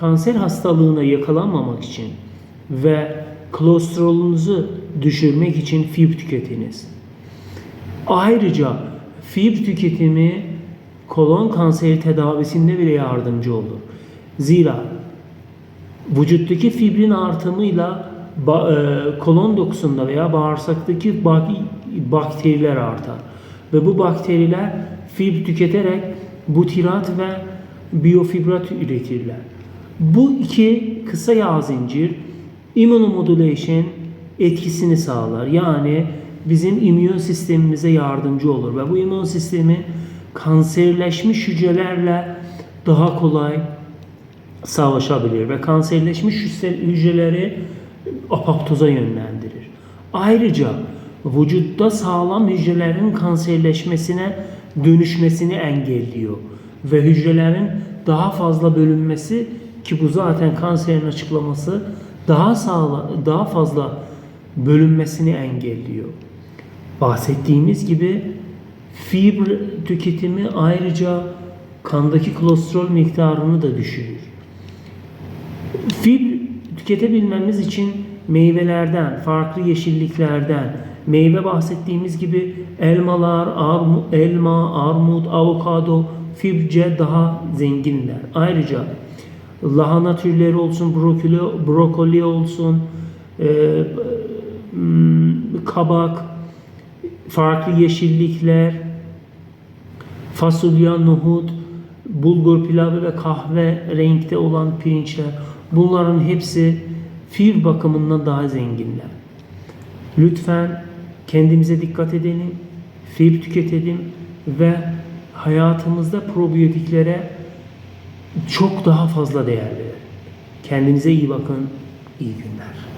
kanser hastalığına yakalanmamak için ve kolesterolünüzü düşürmek için fibr tüketiniz. Ayrıca fibr tüketimi kolon kanseri tedavisinde bile yardımcı olur. Zira vücuttaki fibrin artımıyla e, kolon dokusunda veya bağırsaktaki bak- bakteriler artar. Ve bu bakteriler fibr tüketerek butirat ve biyofibrat üretirler. Bu iki kısa yağ zincir immunomodulation etkisini sağlar. Yani bizim immün sistemimize yardımcı olur ve bu immün sistemi kanserleşmiş hücrelerle daha kolay savaşabilir ve kanserleşmiş hücre- hücreleri apoptoza yönlendirir. Ayrıca vücutta sağlam hücrelerin kanserleşmesine dönüşmesini engelliyor ve hücrelerin daha fazla bölünmesi ki bu zaten kanserin açıklaması daha sağla, daha fazla bölünmesini engelliyor. Bahsettiğimiz gibi fibr tüketimi ayrıca kandaki kolesterol miktarını da düşürür. Fibr tüketebilmemiz için meyvelerden, farklı yeşilliklerden, meyve bahsettiğimiz gibi elmalar, armu, elma, armut, avokado fibrce daha zenginler. Ayrıca lahana türleri olsun, brokoli, brokoli olsun, e, m, kabak, farklı yeşillikler, fasulye, nohut, bulgur pilavı ve kahve renkte olan pirinçler bunların hepsi fibr bakımından daha zenginler. Lütfen kendimize dikkat edelim, fibr tüketelim ve hayatımızda probiyotiklere çok daha fazla değer verelim. Kendinize iyi bakın, iyi günler.